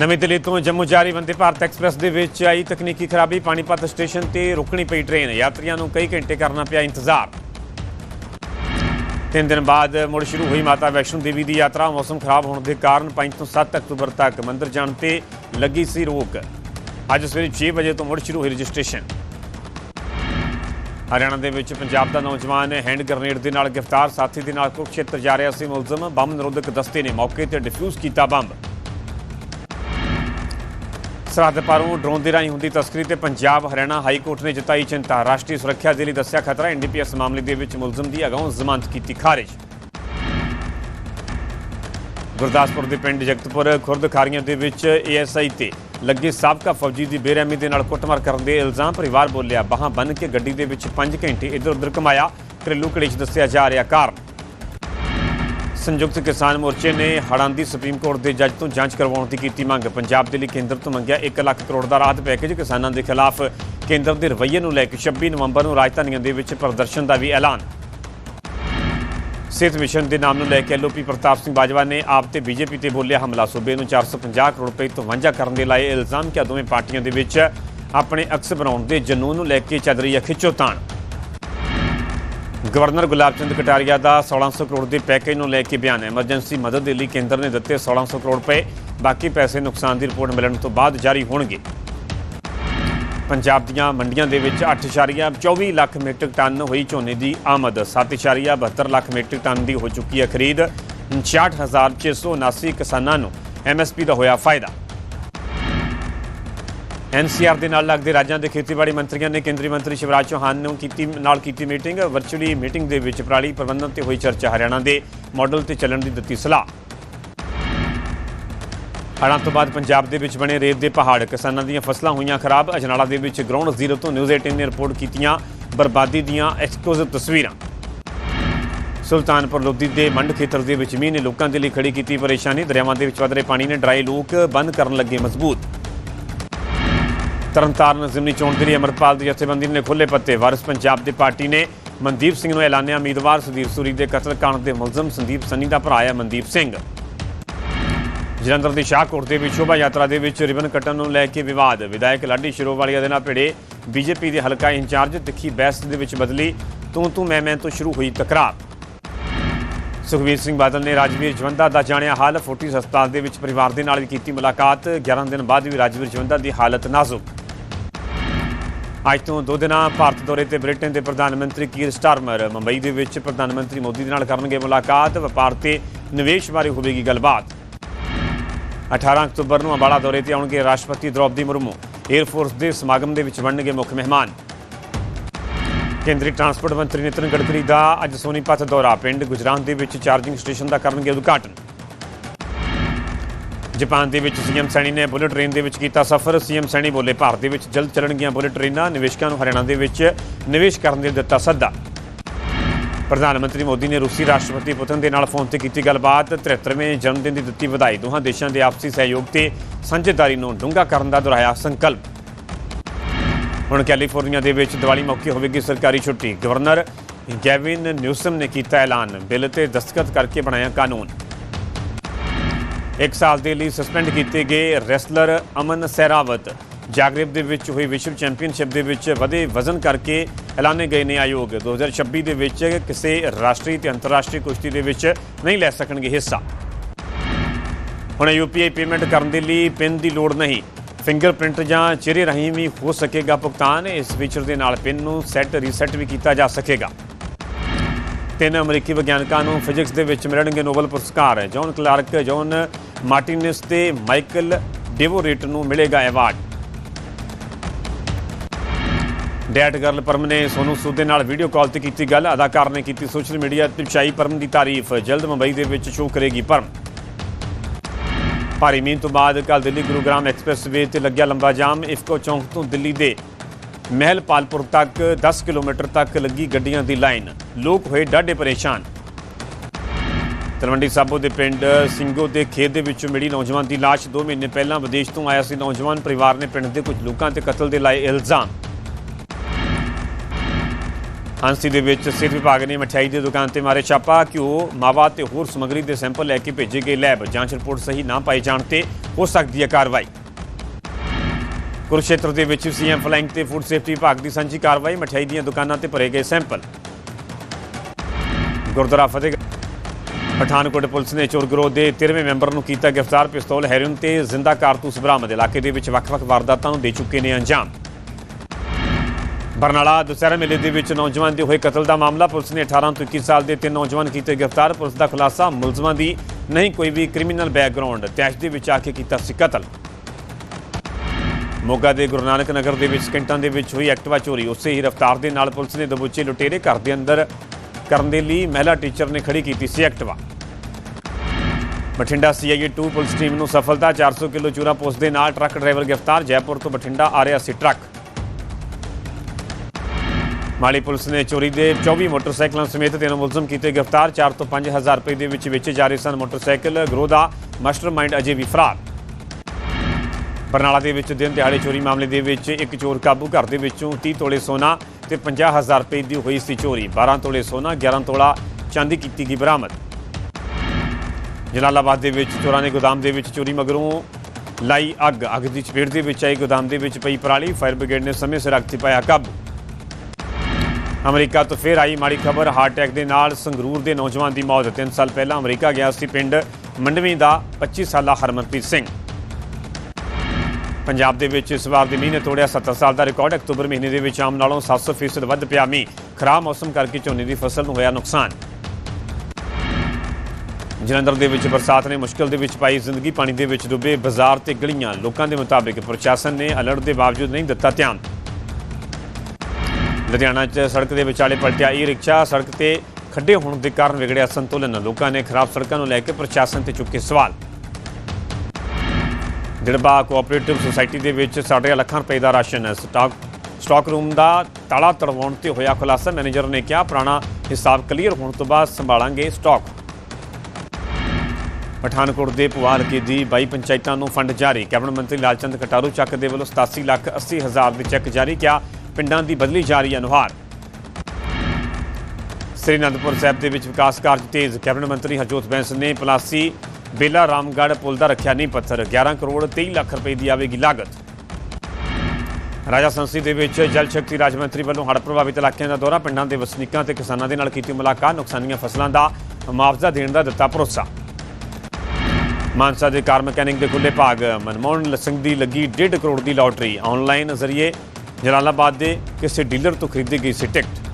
ਨਵੀਂ ਦਿੱਲੀ ਤੋਂ ਜੰਮੂ ਜਾਰੀ ਵੰਦੇ ਭਾਰਤ ਐਕਸਪ੍ਰੈਸ ਦੇ ਵਿੱਚ ਆਈ ਤਕਨੀਕੀ ਖਰਾਬੀ, ਪਾਣੀਪਤ ਸਟੇਸ਼ਨ ਤੇ ਰੁਕਣੀ ਪਈ ਟ੍ਰੇਨ। ਯਾਤਰੀਆਂ ਨੂੰ ਕਈ ਘੰਟੇ ਕਰਨਾ ਪਿਆ ਇੰਤਜ਼ਾਰ। ਤਿੰਨ ਦਿਨ ਬਾਅਦ ਮੁੜ ਸ਼ੁਰੂ ਹੋਈ ਮਾਤਾ ਵੈਸ਼ਨੋ ਦੇਵੀ ਦੀ ਯਾਤਰਾ। ਮੌਸਮ ਖਰਾਬ ਹੋਣ ਦੇ ਕਾਰਨ 5 ਤੋਂ 7 ਅਕਤੂਬਰ ਤੱਕ ਮੰਦਰ ਜਾਣ ਤੇ ਲੱਗੀ ਸੀ ਰੋਕ। ਅੱਜ ਸਵੇਰੇ 6 ਵਜੇ ਤੋਂ ਮੁੜ ਸ਼ੁਰੂ ਹੋਈ ਰਜਿਸਟ੍ਰੇਸ਼ਨ। ਹਰਿਆਣਾ ਦੇ ਵਿੱਚ ਪੰਜਾਬ ਦਾ ਨੌਜਵਾਨ ਹੈਂਡ ਗ੍ਰਨੇਡ ਦੇ ਨਾਲ ਗ੍ਰਿਫਤਾਰ। ਸਾਥੀ ਦੇ ਨਾਲ ਕੁਰਕਸ਼ੇਤਰ ਜਾ ਰਿਹਾ ਸੀ ਮੁਲਜ਼ਮ। ਬੰਬ ਨਿਰੋਧਕ ਦਸਤੇ ਨੇ ਮੌਕੇ ਤੇ ਡਿਫਿਊਜ਼ ਕੀਤਾ ਬੰਬ। ਸਰਹੱਦ ਪਾਰੋਂ ਡਰੋਨ ਦੇ ਰਾਹੀਂ ਹੁੰਦੀ ਤਸਕਰੀ ਤੇ ਪੰਜਾਬ ਹਰਿਆਣਾ ਹਾਈ ਕੋਰਟ ਨੇ ਜਤਾਈ ਚਿੰਤਾ। ਰਾਸ਼ਟਰੀ ਸੁਰੱਖਿਆ ਦੇ ਲਈ ਦੱਸਿਆ ਖਤਰਾ ਐਨਡੀਪੀਐਸ ਮਾਮਲੇ ਦੇ ਵਿੱਚ ਮੁਲਜ਼ਮ ਦੀ ਅਗਾਉਂ ਜ਼ਮਾਨਤ ਕੀਤੀ ਖਾਰਿਜ। ਗੁਰਦਾਸਪੁਰ ਦੇ ਪਿੰਡ ਜਗਤਪੁਰ ਖੁਰਦ ਖਾਰੀਆਂ ਦੇ ਵਿੱਚ ਏਐਸਆਈ ਤੇ ਲੱਗੇ ਸਾਬਕਾ ਫੌਜੀ ਦੀ ਬੇਰਹਿਮੀ ਦੇ ਨਾਲ ਕੁੱਟਮਾਰ ਕਰਨ ਦੇ ਇਲਜ਼ਾਮ ਪਰਿਵਾਰ ਬੋਲਿਆ, ਬਾਹਾਂ ਬੰਨ ਕੇ ਗੱਡੀ ਦੇ ਵਿੱਚ 5 ਘੰਟੇ ਇੱਧਰ ਉੱਧਰ ਕਮਾਇਆ ਘਰੇਲੂ ਕਲੇਸ਼ ਦੱਸਿਆ ਜਾ ਰਿਹਾ ਕਾਰਨ। ਸੰਯੁਕਤ ਕਿਸਾਨ ਮੋਰਚੇ ਨੇ ਹੜ੍ਹਾਂ ਦੀ ਸੁਪਰੀਮ ਕੋਰਟ ਦੇ ਜੱਜ ਤੋਂ ਜਾਂਚ ਕਰਵਾਉਣ ਦੀ ਕੀਤੀ ਮੰਗ। ਪੰਜਾਬ ਦੇ ਲਈ ਕੇਂਦਰ ਤੋਂ ਮੰਗਿਆ 1 ਲੱਖ ਕਰੋੜ ਦਾ ਰਾਹਤ ਪੈਕੇਜ। ਕਿਸਾਨਾਂ ਦੇ ਖਿਲਾਫ ਕੇਂਦਰ ਦੇ ਰਵੱਈਏ ਨੂੰ ਲੈ ਕੇ 26 ਨਵੰਬਰ ਨੂੰ ਰਾਜਧਾਨੀਆਂ ਦੇ ਵਿੱਚ ਪ੍ਰਦਰਸ਼ਨ ਦਾ ਵੀ ਐਲਾਨ। ਸਿਹਤ ਮਿਸ਼ਨ ਦੇ ਨਾਮ ਨੂੰ ਲੈ ਕੇ ਐਲਓਪੀ ਪ੍ਰਤਾਪ ਸਿੰਘ ਬਾਜਵਾ ਨੇ ਆਪ ਤੇ ਬੀਜੇਪੀ ਤੇ ਬੋਲਿਆ ਹਮਲਾ। ਸੂਬੇ ਨੂੰ 450 ਕਰੋੜ ਰੁਪਏ ਤੋਂ ਵਾਂਝਾ ਕਰਨ ਦੇ ਲਾਏ ਇਲਜ਼ਾਮ ਕਿ ਦੋਵੇਂ ਪਾਰਟੀਆਂ ਦੇ ਵਿੱਚ ਆਪਣੇ ਅਕਸ ਬਣਾਉਣ ਦੇ ਜਨੂਨ ਨੂੰ ਲੈ ਕੇ ਚੱਲ ਰਹੀ ਹੈ ਖਿੱਚੋਤਾਣ। ਗਵਰਨਰ ਗੁਲਾਬ ਚੰਦ ਕਟਾਰੀਆ ਦਾ 1600 ਕਰੋੜ ਦੇ ਪੈਕੇਜ ਨੂੰ ਲੈ ਕੇ ਬਿਆਨ ਐਮਰਜੈਂਸੀ ਮਦਦ ਦੇ ਲਈ ਕੇਂਦਰ ਨੇ ਦਿੱਤੇ 1600 ਕਰੋੜ ਰੁਪਏ। ਬਾਕੀ ਪੈਸੇ ਨੁਕਸਾਨ ਦੀ ਰਿਪੋਰਟ ਮਿਲਣ ਤੋਂ ਬਾਅਦ ਜਾਰੀ ਹੋਣਗੇ। ਪੰਜਾਬ ਦੀਆਂ ਮੰਡੀਆਂ ਦੇ ਵਿੱਚ 8.24 ਲੱਖ ਮੀਟ੍ਰਿਕ ਟਨ ਹੋਈ ਝੋਨੇ ਦੀ ਆਮਦ। 7.72 ਲੱਖ ਮੀਟ੍ਰਿਕ ਟਨ ਦੀ ਹੋ ਚੁੱਕੀ ਹੈ ਖਰੀਦ। 69679 ਕਿਸਾਨਾਂ ਨੂੰ ਐਮਐਸਪੀ ਦਾ ਹੋਇਆ ਫਾਇਦਾ। ਐਨਸੀਆਰ ਦੇ ਨਾਲ ਲੱਗਦੇ ਰਾਜਾਂ ਦੇ ਖੇਤੀਬਾੜੀ ਮੰਤਰੀਆਂ ਨੇ ਕੇਂਦਰੀ ਮੰਤਰੀ ਸ਼ਿਵਰਾਜ ਚੌਹਾਨ ਨੂੰ ਕੀਤੀ, ਨਾਲ ਕੀਤੀ ਮੀਟਿੰਗ। ਵਰਚੁਅਲੀ ਮੀਟਿੰਗ ਦੇ ਵਿੱਚ ਪਰਾਲੀ ਪ੍ਰਬੰਧਨ ਤੇ ਹੋਈ ਚਰਚਾ ਹਰਿਆਣਾ ਦੇ ਮਾਡਲ ਤੇ ਚੱਲਣ ਦੀ ਦਿੱਤੀ ਸਲਾਹ। ਹੜ੍ਹਾਂ ਤੋਂ ਬਾਅਦ ਪੰਜਾਬ ਦੇ ਵਿੱਚ ਬਣੇ ਰੇਤ ਦੇ ਪਹਾੜ, ਕਿਸਾਨਾਂ ਦੀਆਂ ਫਸਲਾਂ ਹੋਈਆਂ ਖਰਾਬ। ਅਜਨਾਲਾ ਦੇ ਵਿੱਚ ਗਰਾਊਂਡ ਜ਼ੀਰੋ ਤੋਂ ਨਿਊਜ਼ 18 ਨੇ ਰਿਪੋਰਟ ਕੀਤੀਆਂ ਬਰਬਾਦੀ ਦੀਆਂ ਐਕਸਕਲੂਸਿਵ ਤਸਵੀਰਾਂ। ਸੁਲਤਾਨਪੁਰ ਲੋਧੀ ਦੇ ਮੰਡ ਖੇਤਰ ਦੇ ਵਿੱਚ ਮੀਂਹ ਨੇ ਲੋਕਾਂ ਦੇ ਲਈ ਖੜੀ ਕੀਤੀ ਪਰੇਸ਼ਾਨੀ। ਦਰਿਆਵਾਂ ਦੇ ਵਿੱਚ ਵਧ ਰਹੇ ਪਾਣੀ ਨੇ ਡਰਾਈ ਲੋਕ ਬੰਦ ਕਰਨ ਲੱਗੇ ਮਜ਼ਬੂਤ। ਤਰਨਤਾਰਨ ਜ਼ਿਮਨੀ ਚੋਣ ਦੇ ਲਈ ਅਮਰਪਾਲ ਦੀ ਜਥੇਬੰਦੀ ਨੇ ਖੋਲੇ ਪੱਤੇ। ਵਾਰਿਸ ਪੰਜਾਬ ਦੀ ਪਾਰਟੀ ਨੇ ਮਨਦੀਪ ਸਿੰਘ ਨੂੰ ਐਲਾਨਿਆ ਉਮੀਦਵਾਰ ਸੁਧੀਰ ਸੂਰੀ ਦੇ ਕਤਲ ਕਾਂਡ ਦੇ ਮੁਲਜ਼ਮ ਸੰਦੀਪ ਸੰਨੀ ਦਾ ਭਰਾ ਹੈ ਮਨਦੀਪ ਸਿੰਘ। ਜਲੰਧਰ ਦੀ ਸ਼ਾਹਕੋਟ ਦੇ ਵਿੱਚ ਸ਼ੋਭਾ ਯਾਤਰਾ ਦੇ ਵਿੱਚ ਰਿਬਨ ਕੱਟਣ ਨੂੰ ਲੈ ਕੇ ਵਿਵਾਦ। ਵਿਧਾਇਕ ਲਾਡੀ ਸ਼ਿਰੋਵਾਲੀਆ ਦੇ ਨਾਲ ਭਿੜੇ। ਬੀਜੇਪੀ ਦੇ ਹਲਕਾ ਇੰਚਾਰਜ ਤਿੱਖੀ ਬਹਿਸ ਦੇ ਵਿੱਚ ਬਦਲੀ। ਤੂੰ ਤੂੰ ਮੈਂ ਮੈਂ ਤੋਂ ਸ਼ੁਰੂ ਹੋਈ ਤਕਰਾਰ। ਸੁਖਬੀਰ ਸਿੰਘ ਬਾਦਲ ਨੇ ਰਾਜਵੀਰ ਜਵੰਦਾ ਦਾ ਜਾਣਿਆ ਹਾਲ। ਫੋਰਟਿਸ ਹਸਪਤਾਲ ਦੇ ਵਿੱਚ ਪਰਿਵਾਰ ਦੇ ਨਾਲ ਵੀ ਕੀਤੀ ਮੁਲਾਕਾਤ। 11 ਦਿਨ ਬਾਅਦ ਵੀ ਰਾਜਵੀਰ ਜਵੰਦਾ ਦੀ ਹਾਲਤ ਨਾਜ਼ੁਕ। ਅੱਜ ਤੋਂ ਦੋ ਦਿਨਾਂ ਭਾਰਤ ਦੌਰੇ ਤੇ ਬ੍ਰਿਟੇਨ ਦੇ ਪ੍ਰਧਾਨ ਮੰਤਰੀ ਕੀਰ ਸਟਾਰਮਰ ਮੁੰਬਈ ਦੇ ਵਿੱਚ ਪ੍ਰਧਾਨ ਮੰਤਰੀ ਮੋਦੀ ਦੇ ਨਾਲ ਕਰਨਗੇ ਮੁਲਾਕਾਤ, ਵਪਾਰ ਤੇ ਨਿਵੇਸ਼ ਬਾਰੇ ਹੋਵੇਗੀ ਗੱਲਬਾਤ। 18 ਅਕਤੂਬਰ ਨੂੰ ਅੰਬਾਲਾ ਦੌਰੇ ਤੇ ਆਉਣਗੇ ਰਾਸ਼ਟਰਪਤੀ ਦ੍ਰੋਪਦੀ ਮੁਰਮੂ 에ਅਰਫੋਰਸ ਦੇ ਸਮਾਗਮ ਦੇ ਵਿੱਚ ਬਣਨਗੇ ਮੁੱਖ ਮਹਿਮਾਨ। ਕੇਂਦਰੀ ਟਰਾਂਸਪੋਰਟ ਮੰਤਰੀ ਨਿਤਿਨ ਗਡਕਰੀ ਦਾ ਅੱਜ ਸੋਨੀਪਤ ਦੌਰਾ, ਪਿੰਡ ਗੁਜਰਾਤ ਦੇ ਵਿੱਚ ਚਾਰਜਿੰਗ ਸਟੇਸ਼ਨ ਦਾ ਕਰਨਗੇ ਉਦਘਾਟਨ। ਜਾਪਾਨ ਦੇ ਵਿੱਚ ਸੀਐਮ ਸੈਣੀ ਨੇ ਬੁਲੇਟ ਟ੍ਰੇਨ ਦੇ ਵਿੱਚ ਕੀਤਾ ਸਫ਼ਰ। ਸੀਐਮ ਸੈਣੀ ਬੋਲੇ, ਭਾਰਤ ਦੇ ਵਿੱਚ ਜਲਦ ਚੱਲਣਗੀਆਂ ਬੁਲੇਟ ਟ੍ਰੇਨਾਂ। ਨਿਵੇਸ਼ਕਾਂ ਨੂੰ ਹਰਿਆਣਾ ਦੇ ਵਿੱਚ ਨਿਵੇਸ਼ ਕਰਨ ਦੇ ਦਿੱਤਾ ਸੱਦਾ। ਪ੍ਰਧਾਨ ਮੰਤਰੀ ਮੋਦੀ ਨੇ ਰੂਸੀ ਰਾਸ਼ਟਰਪਤੀ ਪੁਤਿਨ ਦੇ ਨਾਲ ਫੋਨ ਤੇ ਕੀਤੀ ਗੱਲਬਾਤ। 73ਵੇਂ ਜਨਮ ਦਿਨ ਦੀ ਦਿੱਤੀ ਵਧਾਈ। ਦੋਹਾਂ ਦੇਸ਼ਾਂ ਦੇ ਆਪਸੀ ਸਹਿਯੋਗ ਤੇ ਸਾਂਝੇਦਾਰੀ ਨੂੰ ਡੂੰਘਾ ਕਰਨ ਦਾ ਦੁਹਰਾਇਆ ਸੰਕਲਪ। ਹੁਣ ਕੈਲੀਫੋਰਨੀਆ ਦੇ ਵਿੱਚ ਦੀਵਾਲੀ ਮੌਕੇ ਹੋਵੇਗੀ ਸਰਕਾਰੀ ਛੁੱਟੀ। ਗਵਰਨਰ ਗੈਵਿਨ ਨਿਊਸਮ ਨੇ ਕੀਤਾ ਐਲਾਨ। ਬਿੱਲ ਤੇ ਦਸਤਖਤ ਕਰਕੇ ਬਣਾਇਆ ਕਾਨੂੰਨ। ਇੱਕ ਸਾਲ ਦੇ ਲਈ ਸਸਪੈਂਡ ਕੀਤੇ ਗਏ ਰੈਸਲਰ ਅਮਨ ਸਹਿਰਾਵਤ। ਜਾਗਰੇਬ ਦੇ ਵਿੱਚ ਹੋਈ ਵਿਸ਼ਵ ਚੈਂਪੀਅਨਸ਼ਿਪ ਦੇ ਵਿੱਚ ਵਧੇ ਵਜ਼ਨ ਕਰਕੇ ਐਲਾਨੇ ਗਏ ਨੇ ਆਯੋਗ। 2026 ਦੇ ਵਿੱਚ ਕਿਸੇ ਰਾਸ਼ਟਰੀ ਤੇ ਅੰਤਰਰਾਸ਼ਟਰੀ ਕੁਸ਼ਤੀ ਦੇ ਵਿੱਚ ਨਹੀਂ ਲੈ ਸਕਣਗੇ ਹਿੱਸਾ। ਹੁਣ ਯੂਪੀਆਈ ਪੇਮੈਂਟ ਕਰਨ ਦੇ ਲਈ ਪਿਨ ਦੀ ਲੋੜ ਨਹੀਂ। ਫਿੰਗਰਪ੍ਰਿੰਟ ਜਾਂ ਚਿਹਰੇ ਰਾਹੀਂ ਵੀ ਹੋ ਸਕੇਗਾ ਭੁਗਤਾਨ। ਇਸ ਫੀਚਰ ਦੇ ਨਾਲ ਪਿਨ ਨੂੰ ਸੈੱਟ ਰੀਸੈਟ ਵੀ ਕੀਤਾ ਜਾ ਸਕੇਗਾ। ਤਿੰਨ ਅਮਰੀਕੀ ਵਿਗਿਆਨਕਾਂ ਨੂੰ ਫਿਜ਼ਿਕਸ ਦੇ ਵਿੱਚ ਮਿਲਣਗੇ ਨੋਬਲ ਪੁਰਸਕਾਰ। ਜੌਨ ਕਲਾਰਕ, ਜੌਨ ਮਾਰਟਿਨਸ ਤੇ ਮਾਈਕਲ ਡੇਵੋਰੇਟ ਨੂੰ ਮਿਲੇਗਾ ਐਵਾਰਡ। ਡੈਟ ਗਰਲ ਪਰਮ ਨੇ ਸੋਨੂ ਸੂਦ ਦੇ ਨਾਲ ਵੀਡੀਓ ਕਾਲ ਤੇ ਕੀਤੀ ਗੱਲ। ਅਦਾਕਾਰ ਨੇ ਕੀਤੀ ਸੋਸ਼ਲ ਮੀਡੀਆ ਤੇ ਚਾਈ ਪਰਮ ਦੀ ਤਾਰੀਫ। ਜਲਦ ਮੁੰਬਈ ਦੇ ਵਿੱਚ ਸ਼ੋਅ ਕਰੇਗੀ ਪਰਮ। ਭਾਰੀ ਮੀਂਹ ਤੋਂ ਬਾਅਦ ਕੱਲ ਦਿੱਲੀ ਗੁਰੂਗ੍ਰਾਮ ਐਕਸਪ੍ਰੈਸਵੇ ਤੇ ਲੱਗਿਆ ਲੰਬਾ ਜਾਮ। ਇਫਕੋ ਚੌਂਕ ਤੋਂ ਦਿੱਲੀ ਦੇ ਮਹਿਲ ਪਾਲਪੁਰ ਤੱਕ 10 ਕਿਲੋਮੀਟਰ ਤੱਕ ਲੱਗੀ ਗੱਡੀਆਂ ਦੀ ਲਾਈਨ। ਲੋਕ ਹੋਏ ਡਾਢੇ ਪਰੇਸ਼ਾਨ। ਤਲਵੰਡੀ ਸਾਬੋ ਦੇ ਪਿੰਡ ਸਿੰਘੋ ਦੇ ਖੇਤ ਦੇ ਵਿੱਚੋਂ ਮਿਲੀ ਨੌਜਵਾਨ ਦੀ ਲਾਸ਼। 2 ਮਹੀਨੇ ਪਹਿਲਾਂ ਵਿਦੇਸ਼ ਤੋਂ ਆਇਆ ਸੀ ਨੌਜਵਾਨ ਪਰਿਵਾਰ ਨੇ ਪਿੰਡ ਦੇ ਕੁਝ ਲੋਕਾਂ ਤੇ ਕਤਲ ਦੇ ਲਾਏ ਇਲਜ਼ਾਮ। ਹਾਂਸੀ ਦੇ ਵਿੱਚ ਸਿਹਤ ਵਿਭਾਗ ਨੇ ਮਠਿਆਈ ਦੀ ਦੁਕਾਨ ਤੇ ਮਾਰੇ ਛਾਪਾ। ਘਿਓ, ਮਾਵਾ ਤੇ ਹੋਰ ਸਮੱਗਰੀ ਦੇ ਸੈਂਪਲ ਲੈ ਕੇ ਭੇਜੇ ਗਏ ਲੈਬ। ਜਾਂਚ ਰਿਪੋਰਟ ਸਹੀ ਨਾ ਪਾਈ ਜਾਣ ਤੇ ਹੋ ਸਕਦੀ ਹੈ ਕਾਰਵਾਈ। ਕੁਰਸ਼ੇਤਰ ਦੇ ਵਿੱਚ ਸੀਐਮ ਫਲਾਈਂਗ ਤੇ ਫੂਡ ਸੇਫਟੀ ਵਿਭਾਗ ਦੀ ਸਾਂਝੀ ਕਾਰਵਾਈ ਮਠਿਆਈ ਦੀਆਂ ਦੁਕਾਨਾਂ ਤੇ ਭਰੇ ਗਏ ਸੈਂਪਲ। ਗੁਰਦੁਆਰਾ ਫਤਿਹਗੜ੍ਹ ਪਠਾਨਕੋਟ ਪੁਲਿਸ ਨੇ ਚੋਰ ਗਰੋਹ ਦੇ 13ਵੇਂ ਮੈਂਬਰ ਨੂੰ ਕੀਤਾ ਗ੍ਰਿਫਤਾਰ, ਪਿਸਤੌਲ, ਹੈਰੋਇਨ ਤੇ ਜ਼ਿੰਦਾ ਕਾਰਤੂਸ ਬਰਾਮਦ। ਇਲਾਕੇ ਦੇ ਵਿੱਚ ਵੱਖ-ਵੱਖ ਵਾਰਦਾਤਾਂ ਨੂੰ ਦੇ ਚੁੱਕੇ ਨੇ ਅੰਜਾਮ। ਬਰਨਾਲਾ ਦੁਸਹਿਰਾ ਮੇਲੇ ਦੇ ਵਿੱਚ ਨੌਜਵਾਨ ਦੇ ਹੋਏ ਕਤਲ ਦਾ ਮਾਮਲਾ। ਪੁਲਿਸ ਨੇ 18 ਤੋਂ 21 ਸਾਲ ਦੇ ਤਿੰਨ ਨੌਜਵਾਨ ਕੀਤੇ ਗ੍ਰਿਫਤਾਰ। ਪੁਲਿਸ ਦਾ ਖੁਲਾਸਾ ਮੁਲਜ਼ਮਾਂ ਦੀ ਨਹੀਂ, ਕੋਈ ਵੀ ਕ੍ਰਿਮੀਨਲ ਬੈਕਗ੍ਰਾਉਂਡ। ਤੈਸ਼ ਦੇ ਵਿੱਚ ਆ ਕੇ ਕੀਤਾ ਸੀ ਕਤਲ। ਮੋਗਾ ਦੇ ਗੁਰੂ ਨਾਨਕ ਨਗਰ ਦੇ ਵਿੱਚ ਸਕਿੰਟਾਂ ਦੇ ਵਿੱਚ ਹੋਈ ਐਕਟਿਵਾ ਚੋਰੀ। ਉਸੇ ਹੀ ਰਫ਼ਤਾਰ ਦੇ ਨਾਲ ਪੁਲਿਸ ਨੇ ਦਬੋਚੇ ਲੁਟੇਰੇ ਘਰ ਦੇ ਅੰਦਰ ਕਰਨ ਦੇ ਲਈ ਮਹਿਲਾ ਟੀਚਰ ਨੇ ਖੜੀ ਕੀਤੀ ਸੀ Activa. Bathinda CIA 2 police team ਨੂੰ ਸਫਲਤਾ 400 ਕਿਲੋ ਚੂਰਾ ਪੋਸਟ ਦੇ ਨਾਲ ਟਰੱਕ ਡਰਾਈਵਰ ਗ੍ਰਿਫਤਾਰ, ਜੈਪੁਰ ਤੋਂ ਬਠਿੰਡਾ ਆ ਰਿਹਾ ਸੀ ਟਰੱਕ। ਮਾਲੀ ਪੁਲਿਸ ਨੇ ਚੋਰੀ ਦੇ 24 ਮੋਟਰਸਾਈਕਲਾਂ ਸਮੇਤ ਤਿੰਨ ਮੁਲਜ਼ਮ ਕੀਤੇ ਗ੍ਰਿਫਤਾਰ 4 ਤੋਂ 5000 ਰੁਪਏ ਦੇ ਵਿੱਚ ਵੇਚੇ ਜਾ ਰਹੇ ਸਨ ਮੋਟਰਸਾਈਕਲ। ਗਰੋਹ ਦਾ ਮਾਸਟਰਮਾਈਂਡ ਅਜੇ ਵੀ ਫਰਾਰ। ਬਰਨਾਲਾ ਦੇ ਵਿੱਚ ਦਿਨ ਦਿਹਾੜੇ ਚੋਰੀ ਮਾਮਲੇ ਦੇ ਵਿੱਚ ਇੱਕ ਚੋਰ ਕਾਬੂ ਘਰ ਦੇ ਵਿੱਚੋਂ 30 ਤੋਲੇ ਸੋਨਾ ਤੇ 50000 ਰੁਪਏ ਦੀ ਹੋਈ ਸੀ ਚੋਰੀ। 12 ਤੋਲੇ ਸੋਨਾ 11 ਤੋਲਾ ਚਾਂਦੀ ਕੀਤੀ ਗਈ ਬਰਾਮਦ। ਜਲਾਲਾਬਾਦ ਦੇ ਵਿੱਚ ਚੋਰਾਂ ਨੇ ਗੋਦਾਮ ਦੇ ਵਿੱਚ ਚੋਰੀ ਮਗਰੋਂ ਲਾਈ ਅੱਗ। ਅੱਗ ਦੀ ਚਪੇਟ ਦੇ ਵਿੱਚ ਆਈ ਗੋਦਾਮ ਦੇ ਵਿੱਚ ਪਈ ਪਰਾਲੀ। ਫਾਇਰ ਬ੍ਰਿਗੇਡ ਨੇ ਸਮੇਂ ਸਿਰ ਅੱਗ 'ਤੇ ਪਾਇਆ ਕਾਬੂ। ਅਮਰੀਕਾ ਤੋਂ ਫਿਰ ਆਈ ਮਾੜੀ ਖਬਰ। ਹਾਰਟ ਅਟੈਕ ਦੇ ਨਾਲ ਸੰਗਰੂਰ ਦੇ ਨੌਜਵਾਨ ਦੀ ਮੌਤ। 3 ਸਾਲ ਪਹਿਲਾਂ ਅਮਰੀਕਾ ਗਿਆ ਸੀ ਪਿੰਡ ਮੰਡਵੀ ਦਾ 25 ਸਾਲਾ ਹਰਮਨਪ੍ਰੀਤ ਸਿੰਘ। ਪੰਜਾਬ ਦੇ ਵਿੱਚ ਇਸ ਵਾਰ ਦੇ ਮੀਂਹ ਨੇ ਤੋੜਿਆ 70 ਸਾਲ ਦਾ ਰਿਕਾਰਡ। ਅਕਤੂਬਰ ਮਹੀਨੇ ਦੇ ਵਿੱਚ ਆਮ ਨਾਲੋਂ 700% ਵੱਧ ਪਿਆ ਮੀਂਹ। ਖਰਾਬ ਮੌਸਮ ਕਰਕੇ ਝੋਨੇ ਦੀ ਫਸਲ ਨੂੰ ਹੋਇਆ ਨੁਕਸਾਨ। ਜਲੰਧਰ ਦੇ ਵਿੱਚ ਬਰਸਾਤ ਨੇ ਮੁਸ਼ਕਲ ਦੇ ਵਿੱਚ ਪਾਈ ਜ਼ਿੰਦਗੀ। ਪਾਣੀ ਦੇ ਵਿੱਚ ਡੁੱਬੇ ਬਾਜ਼ਾਰ ਤੇ ਗਲੀਆਂ। ਲੋਕਾਂ ਦੇ ਮੁਤਾਬਿਕ ਪ੍ਰਸ਼ਾਸਨ ਨੇ ਅਲਰਟ ਦੇ ਬਾਵਜੂਦ ਨਹੀਂ ਦਿੱਤਾ ਧਿਆਨ। ਲੁਧਿਆਣਾ 'ਚ ਸੜਕ ਦੇ ਵਿਚਾਲੇ ਪਲਟਿਆ ਈ ਰਿਕਸ਼ਾ ਸੜਕ ਤੇ ਖੱਡੇ ਹੋਣ ਦੇ ਕਾਰਨ ਵਿਗੜਿਆ ਸੰਤੁਲਨ। ਲੋਕਾਂ ਨੇ ਖਰਾਬ ਸੜਕਾਂ ਨੂੰ ਲੈ ਕੇ ਪ੍ਰਸ਼ਾਸਨ ਤੇ ਚੁੱਕੇ ਸਵਾਲ। ਦਿੜਬਾ ਕੋਆਪਰੇਟਿਵ ਸੁਸਾਇਟੀ ਦੇ ਵਿੱਚ ਸਾਡੇ ਲੱਖਾਂ ਰੁਪਏ ਦਾ ਰਾਸ਼ਨ ਸਟਾਕ ਸਟਾਕ ਰੂਮ ਦਾ ਤਾਲਾ ਤੜਵਾਉਣ ਤੇ ਹੋਇਆ ਖੁਲਾਸਾ। ਮੈਨੇਜਰ ਨੇ ਕਿਹਾ, ਪੁਰਾਣਾ ਹਿਸਾਬ ਕਲੀਅਰ ਹੋਣ ਤੋਂ ਬਾਅਦ ਸੰਭਾਲਾਂਗੇ ਸਟਾਕ ਪਠਾਨਕੋਟ ਦੇ ਭੁਆ ਦੀ 22 ਪੰਚਾਇਤਾਂ ਨੂੰ ਫੰਡ ਜਾਰੀ। ਕੈਬਨਿਟ ਮੰਤਰੀ ਲਾਲਚੰਦ ਕਟਾਰੂ ਚੱਕ ਦੇ ਵੱਲੋਂ 87 ਲੱਖ 80 ਹਜ਼ਾਰ ਦੇ ਚੈੱਕ ਜਾਰੀ ਕਿਹਾ। ਪਿੰਡਾਂ ਦੀ ਬਦਲੀ ਜਾ ਰਹੀ ਹੈ ਸ੍ਰੀ ਅਨੰਦਪੁਰ ਸਾਹਿਬ ਦੇ ਵਿੱਚ ਵਿਕਾਸ ਕਾਰਜ ਤੇਜ਼। ਕੈਬਨਿਟ ਮੰਤਰੀ ਹਰਜੋਤ ਬੈਂਸ ਨੇ ਪਲਾਸੀ ਬੇਲਾ ਰਾਮਗੜ੍ਹ ਪੁਲ ਦਾ ਰੱਖਿਆ ਨਹੀਂ ਪੱਥਰ 11 ਕਰੋੜ 23 ਲੱਖ ਰੁਪਏ ਦੀ ਆਵੇਗੀ ਲਾਗਤ। ਰਾਜਾ ਸੰਸਦੀ ਦੇ ਵਿੱਚ ਜਲ ਸ਼ਕਤੀ ਰਾਜ ਮੰਤਰੀ ਵੱਲੋਂ ਹੜ੍ਹ ਪ੍ਰਭਾਵਿਤ ਇਲਾਕਿਆਂ ਦਾ ਦੌਰਾ, ਪਿੰਡਾਂ ਦੇ ਵਸਨੀਕਾਂ ਤੇ ਕਿਸਾਨਾਂ ਦੇ ਨਾਲ ਕੀਤੀ ਮੁਲਾਕਾਤ, ਨੁਕਸਾਨੀਆਂ ਫਸਲਾਂ ਦਾ ਮੁਆਵਜ਼ਾ ਦੇਣ ਦਾ ਦਿੱਤਾ ਭਰੋਸਾ। ਮਾਨਸਾ ਦੇ ਕਾਰ ਮਕੈਨਿਕ ਦੇ ਖੁੱਲੇ ਭਾਗ, ਮਨਮੋਹਨ ਸਿੰਘ ਦੀ ਲੱਗੀ 1.5 ਕਰੋੜ ਦੀ ਲਾਟਰੀ। ਆਨਲਾਈਨ ਜ਼ਰੀਏ ਜਲਾਲਾਬਾਦ ਦੇ ਕਿਸੇ ਡੀਲਰ ਤੋਂ ਖਰੀਦੀ ਗਈ ਸੀ ਟਿਕਟ।